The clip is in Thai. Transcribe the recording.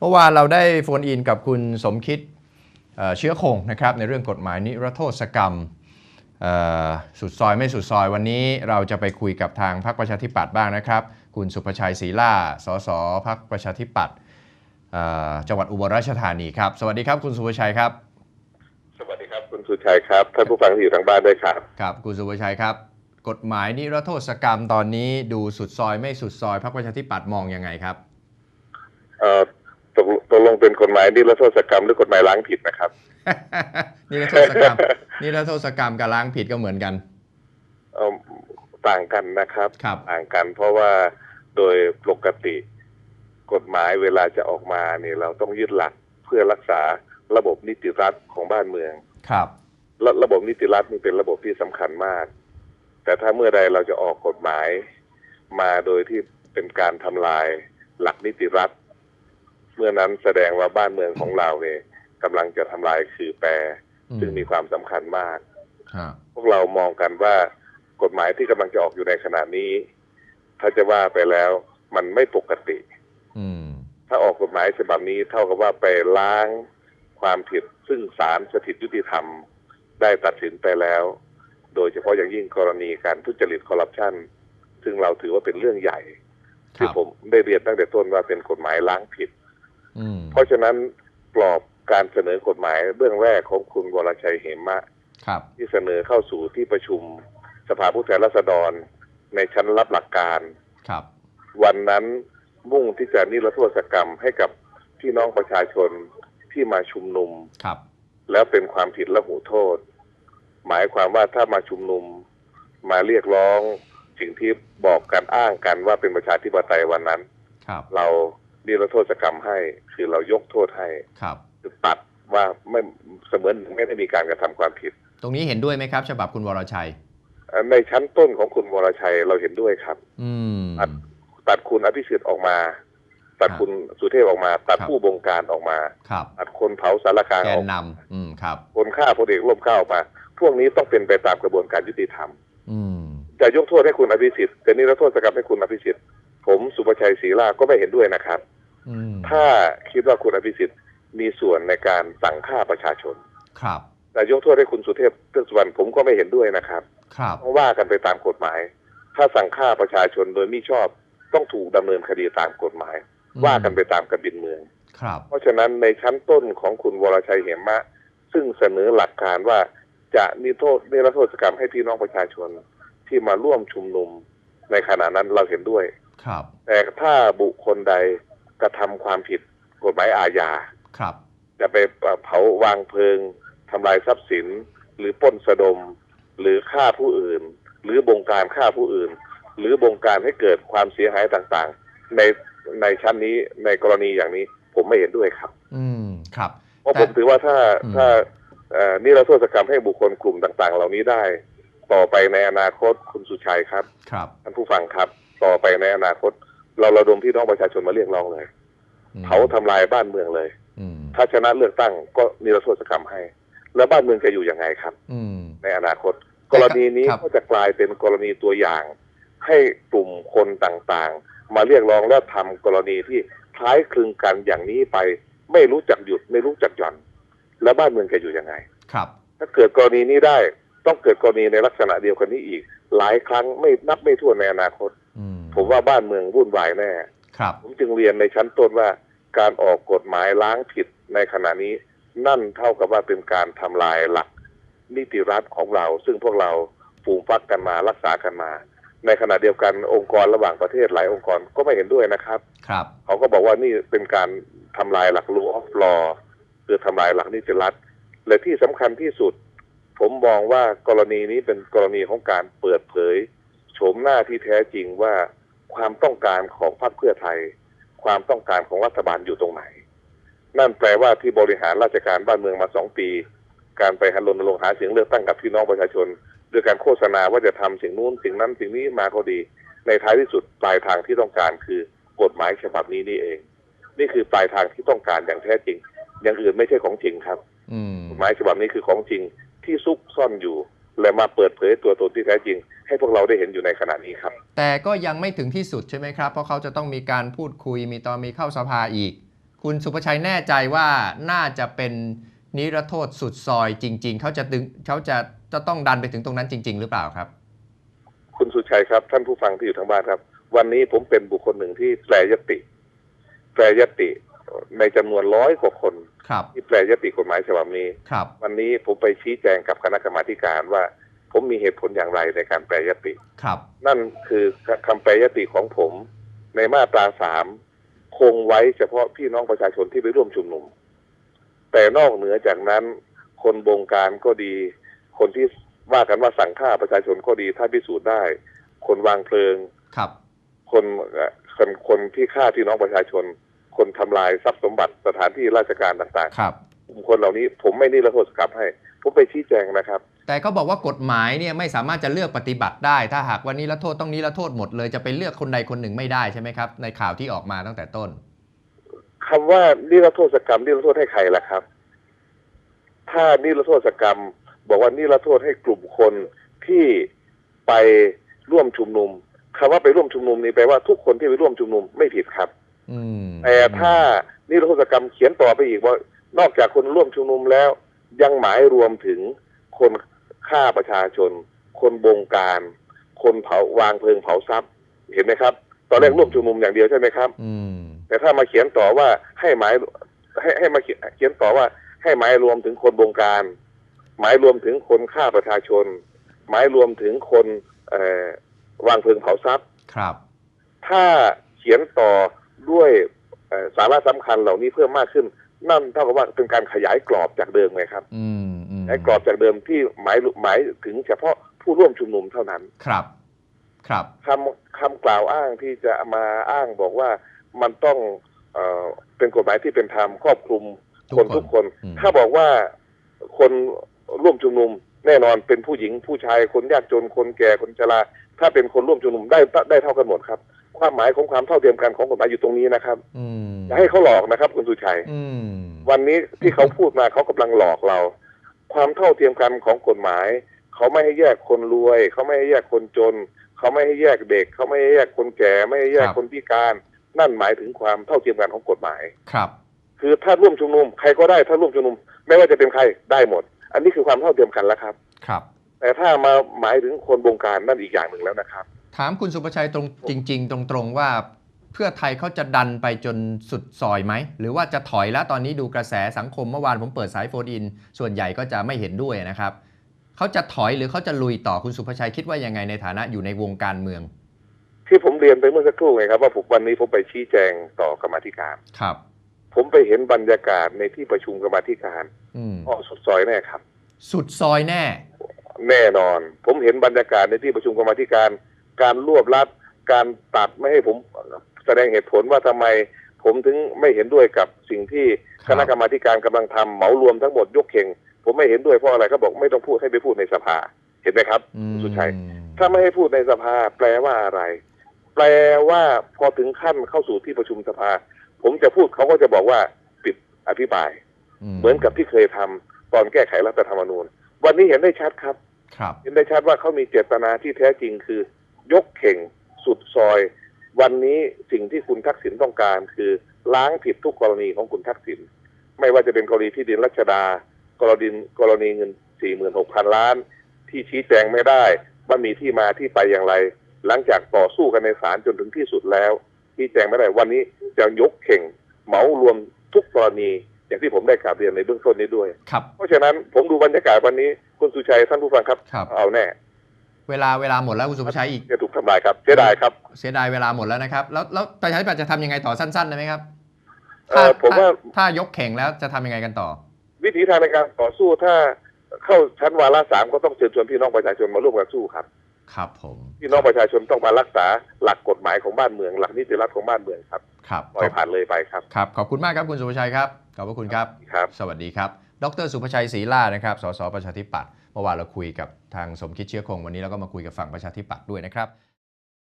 เมื่อวานเราได้โฟนอินกับคุณสมคิดเอ่อเชื้อคงนะครับในเรื่องกฎหมายนิรโทษกรรมเอ่อสุดซอยไม่สุดซอยวันนี้เราจะไปคุยกับทางพรรคประชาธิปัตย์บ้างนะครับ คุณสุภชัยศรีล่าสสพรรคประชาธิปัตย์เอ่อจังหวัดอุบลราชธานีครับ สวัสดีครับคุณสุภชัยครับ สวัสดีครับคุณสุชัยครับท่านผู้ฟังที่อยู่ทางบ้านด้วยครับครับคุณสุภชัยครับ กฎหมายนิรโทษกรรมตอนนี้ดูสุดซอยไม่สุดซอยพรรคประชาธิปัตย์มองยังไงครับเอ่อ ตกตกลงเป็นกฎหมายนิรโทษกรรมหรือกฎหมายล้างผิดนะครับ นิรโทษกรรมนิรโทษกรรมกับล้างผิดก็เหมือนกันเอ่อต่างกันนะครับครับ ต่างกันเพราะว่าโดยปกติกฎหมายเวลาจะออกมาเนี่ยเราต้องยึดหลักเพื่อรักษาระบบนิติรัฐของบ้านเมืองครับระระบบนิติรัฐนี่เป็นระบบที่สำคัญมาก แต่ถ้าเมื่อใดเราจะออกกฎหมาย มาโดยที่เป็นการทำลายหลักนิติรัฐ เมื่อนั้นแสดงว่าบ้านเมืองของเราเนี่ยกำลังจะทำลายคือแปรอืมซึ่งมีความสำคัญมากฮะพวกเรามองกันว่ากฎหมายที่กำลังจะออกอยู่ในขณะนี้ ถ้าจะว่าไปแล้วมันไม่ปกติอืมถ้าออกกฎหมายฉบับนี้เท่ากับว่าไปล้างความผิดซึ่งศาลสถิตยุติธรรม ได้ตัดสินไปแล้ว โดยเฉพาะอย่างยิ่งกรณีการทุจริตคอร์รัปชันซึ่งเราถือว่าเป็นเรื่องใหญ่คที่รับผมได้เรียนตั้งแต่ต้นว่าเป็นกฎหมายล้างผิดอืม เพราะฉะนั้นกรอบการเสนอกฎหมายเรื่องแรกของคุณวรชัยเหมะครับที่เสนอเข้าสู่ที่ประชุมสภาผู้แทนราษฎรในชั้นรับหลักการครับ วันนั้นมุ่งที่จะนิรโทษกรรมให้กับพี่น้องประชาชนที่มาชุมนุมครับ แล้วเป็นความผิดและหูโทษ หมายความว่าถ้ามาชุมนุมมาเรียกร้องสิ่งที่บอกกันอ้างกันว่าเป็นประชาธิปไตยวันนั้นครับเรา นิรโทษกรรมให้ คือเรายกโทษให้ครับคือตัดว่าไม่เสมือนไม่ได้มีการกระทำความผิด ตรงนี้เห็นด้วยไหมครับ ฉบับคุณวรชัยเอ่อในชั้นต้นของคุณวรชัยเราเห็นด้วยครับ อืมอัดตัดคุณอภิสิทธิ์ออกมา ตัดครับคุณสุเทพออกมา ตัดครับผู้บงการออกมาครับตัดคนเผาสารกลางแกอนอกนำอืมครับ คนฆ่าพลเอกร่มเกล้าออกมา พวกนี้ต้องเป็นไปตามกระบวนการยุติธรรม อืมจะยกโทษให้คุณอภิสิทธิ์แต่นี่รโทษกรรมให้คุณอภิสิทธิ์ผมสุประชัยศรีลาก็ไม่เห็นด้วยนะครับอืม ถ้าคิดว่าคุณอภิสิทธิ์มีส่วนในการสั่งฆ่าประชาชน ครับแต่ยกโทษให้คุณสุเทพเทือกสุวรรณผมก็ไม่เห็นด้วยนะครับ ครับต้องว่ากันไปตามกฎหมาย ถ้าสั่งฆ่าประชาชนโดยมิชอบต้องถูกดำเนินคดีตามกฎหมาย ว่ากันไปตามกระบินเมือง ครับ เพราะฉะนั้นในชั้นต้นของคุณวรชัยเหมะ ซึ่งเสนอหลักการว่าจะนิโทษนิรโทษกรรมให้พี่น้องประชาชนที่มาร่วมชุมนุมในขณะนั้นเราเห็นด้วย ครับ แต่ถ้าบุคคลใด กระทำความผิดกฎหมายอาญาครับ จะไปเผาวางเพลิงทำลายทรัพย์สิน หรือปล้นสะดม หรือฆ่าผู้อื่น หรือบงการฆ่าผู้อื่น หรือบงการให้เกิดความเสียหายต่างๆ ในในชั้นนี้ในกรณีอย่างนี้ผมไม่เห็นด้วยครับ อืมครับเพราะแต่ผมถือว่าถ้าอืมถ้าเอ่อนี่เราโทษกรรมให้บุคคลกลุ่มต่างๆ เหล่านี้ได้ ต่อไปในอนาคตคุณสุชัยครับ ครับท่านผู้ฟังครับ ต่อไปในอนาคต เราระดมพี่น้องประชาชนมาเรียกร้องเลยอืมเผาทำลายบ้านเมืองเลยอืมถ้าชนะเลือกตั้งก็นิรโทษกรรมให้ แล้วบ้านเมืองจะอยู่ยังไงครับ อืมในอนาคตแต่กก็รณีนี้ครับก็จะกลายเป็นกรณีตัวอย่าง ให้กลุ่มคนต่างๆ มาเรียกร้องและทำกรณีที่คล้ายคลึงกันอย่างนี้ไป ไม่รู้จักหยุดไม่รู้จักหย่อน แล้วบ้านเมืองจะอยู่ยังไง ครับ ถ้าเกิดกรณีนี้ได้ต้องเกิดกรณีในลักษณะเดียวกันนี้อีก หลายครั้งไม่นับไม่ถ้วนในอนาคตอืม ผมว่าบ้านเมืองวุ่นวายแน่ครับ ผมจึงเรียนในชั้นต้นว่า การออกกฎหมายล้างผิดในขณะนี้ นั่นเท่ากับว่าเป็นการทำลายหลัก นิติรัฐของเรา ซึ่งพวกเราฟูมฟักกันมารักษากันมา ในขณะเดียวกันองค์กรระหว่างประเทศหลายองค์กรก็ไม่เห็นด้วยนะครับ ครับ เขาก็บอกว่านี่เป็นการทำลายหลัก rule of law คือทำลายหลักนิติรัฐ และที่สำคัญที่สุด ผมมองว่ากรณีนี้เป็นกรณีของการเปิดเผยโฉมหน้าที่แท้จริงว่า ความต้องการของพรรคเพื่อไทย ความต้องการของรัฐบาลอยู่ตรงไหน นั่นแปลว่าที่บริหารราชการบ้านเมืองมาสองปี การไปรณรงค์หาเสียงเลือกตั้งกับพี่น้องประชาชนด้วยการโฆษณาว่าจะทำสิ่งนู้นสิ่งนั้นสิ่งนี้มาก็ดี ในท้ายที่สุดปลายทางที่ต้องการคือกฎหมายฉบับนี้นี่เอง นี่คือปลายทางที่ต้องการอย่างแท้จริง อย่างอื่นไม่ใช่ของจริงครับอืมกฎหมายฉบับนี้คือของจริงที่ซุกซ่อนอยู่ และมาเปิดเผยตัวตนที่แท้จริง ให้พวกเราได้เห็นอยู่ในขณะนี้ครับ แต่ก็ยังไม่ถึงที่สุดใช่ไหมครับ เพราะเขาจะต้องมีการพูดคุยมีตอนมีเข้าสภาอีก คุณสุภชัยแน่ใจว่าน่าจะเป็นนิรโทษสุดซอยจริง ๆ เขาจะดึงเขาจะจะต้องดันไปถึงตรงนั้นจริง ๆ หรือเปล่าครับ คุณสุชัยครับ ท่านผู้ฟังที่อยู่ทางบ้านครับ วันนี้ผมเป็นบุคคลหนึ่งที่แปลยติ แปลยติในจำนวนร้อยกว่าคนครับที่แปลยติกฎหมายฉบับนี้ครับวันนี้ผมไปชี้แจงกับคณะกรรมาธิการว่า ผมมีเหตุผลอย่างไรในการแปลยติ ครับ นั่นคือคำแปลยติของผมในมาตราสามคงไว้เฉพาะพี่น้องประชาชนที่ไปร่วมชุมนุม แต่นอกเหนือจากนั้น คนบงการก็ดี คนที่ว่ากันว่าสั่งฆ่าประชาชนก็ดีถ้าพิสูจน์ได้ คนวางเพลิงครับ คนเอ่อคนคนที่ฆ่าพี่น้องประชาชน คนทำลายทรัพย์สมบัติสถานที่ราชการต่างครับๆกลุ่มคนเหล่านี้ผมไม่นิรโทษกรรมให้ ผมไปชี้แจงนะครับ แต่ก็บอกว่ากฎหมายเนี่ยไม่สามารถจะเลือกปฏิบัติได้ ถ้าหากว่านิรโทษต้องนิรโทษหมดเลยจะไปเลือกคนใดคนหนึ่งไม่ได้ใช่ไหมครับ ในข่าวที่ออกมาตั้งแต่ต้นคำว่านิรโทษกรรมนิรโทษให้ใครล่ะครับ ถ้านิรโทษกรรม บอกว่านิรโทษให้กลุ่มคนที่ไปร่วมชุมนุมคำว่าไปร่วมชุมนุมนี่แปลว่าทุกคนที่ไปร่วมชุมนุมไม่ผิดครับอืมแต่ถ้านิรโทษกรรมเขียนต่อไปอีกว่านอกจากคนร่วมชุมนุมแล้ว ยังหมายรวมถึงคน ฆ่าประชาชน คนบงการ คนเผาวางเพลิงเผาทรัพย์เห็นไหมครับ ตอนแรกร่วมชุมนุมอย่างเดียวใช่ไหมครับ อืม แต่ถ้ามาเขียนต่อว่าให้หมายให้ให้มาเขียนเขียนต่อว่าให้หมายรวมถึงคนบงการ หมายรวมถึงคนฆ่าประชาชน หมายรวมถึงคนเอ่อวางเพลิงเผาทรัพย์ ครับ ถ้าเขียนต่อด้วยเอ่อสาระสำคัญเหล่านี้เพิ่มมากขึ้น นั่นเท่ากับว่าเป็นการขยายกรอบจากเดิมไงครับ อืมอืมขยาย กรอบจากเดิมที่หมายหมายถึงเฉพาะผู้ร่วมชุมนุมเท่านั้นครับ ครับคำคำกล่าวอ้างที่จะมาอ้างบอกว่ามันต้องเอ่อเป็นกฎหมายที่เป็นธรรมครอบคลุมทุกคนคนทุกคนอืมถ้าบอกว่าคนร่วมชุมนุมแน่นอนเป็นผู้หญิงผู้ชายคนยากจนคนแก่คนชราถ้าเป็นคนร่วมชุมนุมได้ได้เท่ากันหมดครับ ความหมายของความเท่าเทียมกันของกฎหมายอยู่ตรงนี้นะครับอืมอย่าให้เขาหลอกนะครับ คุณสุชัยอืมวันนี้ที่เขาพูดมาเขากำลังหลอกเรา ความเท่าเทียมกันของกฎหมาย เขาไม่ให้แยกคนรวย เขาไม่ให้แยกคนจน เขาไม่ให้แยกเด็ก เขาไม่ให้แยกคนแก่ ไม่ให้แยกคนพิการ นั่นหมายถึงความเท่าเทียมกันของกฎหมายครับ คือถ้าร่วมชุมนุมใครก็ได้ถ้าร่วมชุมนุม ไม่ว่าจะเป็นใครได้หมด อันนี้คือความเท่าเทียมกันแล้วครับ ครับ แต่ถ้ามาหมายถึงคนบงการนั่นอีกอย่างหนึ่งแล้วนะครับ ถามคุณสุประชัยตรงจริง ๆ ตรงๆว่า เพื่อไทยเขาจะดันไปจนสุดซอยไหม หรือว่าจะถอยแล้วตอนนี้ดูกระแสสังคมเมื่อวานผมเปิดสายโฟนอิน ส่วนใหญ่ก็จะไม่เห็นด้วยนะครับเขาจะถอยหรือเขาจะลุยต่อคุณสุภชัยคิดว่ายังไงในฐานะอยู่ในวงการเมือง ที่ผมเรียนไปเมื่อสักครู่ไงครับว่าผมวันนี้ผมไปชี้แจงต่อกรรมาธิการครับ ผมไปเห็นบรรยากาศในที่ประชุมกรรมาธิการอืมก็สุดซอยแน่ครับ สุดซอยแน่ แน่นอน ผมเห็นบรรยากาศในที่ประชุมกรรมาธิการ การรวบรัดการตัดไม่ให้ผม แสดงเหตุผลว่าทำไมผมถึงไม่เห็นด้วยกับสิ่งที่คครับณะกรรมาธิการกำลังทำเหมารวมทั้งหมดยกเข่ง ผมไม่เห็นด้วยเพราะอะไรเขาบอกไม่ต้องพูดให้ไปพูดในสภา เห็นไหมครับอืมสุชัย ถ้าไม่ให้พูดในสภา แปลว่าอะไร แปลว่าพอถึงขั้นเข้าสู่ที่ประชุมสภา ผมจะพูดเขาก็จะบอกว่าปิดอภิปราย เหมือนกับที่เคยทำตอนแก้ไขรัฐธรรมนูญ วันนี้เห็นได้ชัดครับครับ เห็นได้ชัดว่าเขามีเจตนาที่แท้จริงคือ ยกเข่งสุดซอย วันนี้สิ่งที่คุณทักษิณต้องการ คือล้างผิดทุกกรณีของคุณทักษิณไม่ว่าจะเป็นกรณีที่ดินรัชดา กรณีกรณีเงิน 46,000 ล้าน ที่ชี้แจงไม่ได้ว่ามีที่มาที่ไปอย่างไร หลังจากต่อสู้กันในศาลจนถึงที่สุดแล้วชี้แจงไม่ได้วันนี้จะยกเข่งเหมารวมทุกกรณีอย่างที่ผมได้กราบเรียนในเบื้องต้นนี้ด้วยครับเพราะฉะนั้นผมดูบรรยากาศวันนี้คุณสุชัยท่านผู้ฟังครับครับเอาแน่ เวลาเวลาหมดแล้วคุณสุภชัยอีกจะถูกทำลายครับเสียดายครับเสียดายเวลาหมดแล้วนะครับ แล้วแล้วประชาธิปัตย์จะทำยังไงต่อสั้นๆได้ไหมครับเอ่อผมว่าถ้ถ้ายกแข่งแล้วจะทำยังไงกันต่อ วิถีทางในการต่อสู้ถ้าเข้าชั้นวาระสามก็ต้องเชิญชวนพี่น้องประชาชนมาร่วมกันสู้ครับ ครับ ผมพี่น้องประชาชนต้องมารักษาหลักกฎหมายของบ้านเมือง หลักนิติรัฐของบ้านเมืองครับครับปล่อยผ่านเลยไปครับครับขอบคุณมากครับคุณสุภชัยครับขอบพระคุณครับครับ สวัสดีครับ ดรสุภชัยศรีล่านะครับสสประชาธิปัตย์ เมื่อวานเราคุยกับทางสมคิดเชื้อคงวันนี้เราก็มาคุยกับฝั่งประชาธิปัตย์ด้วยนะครับ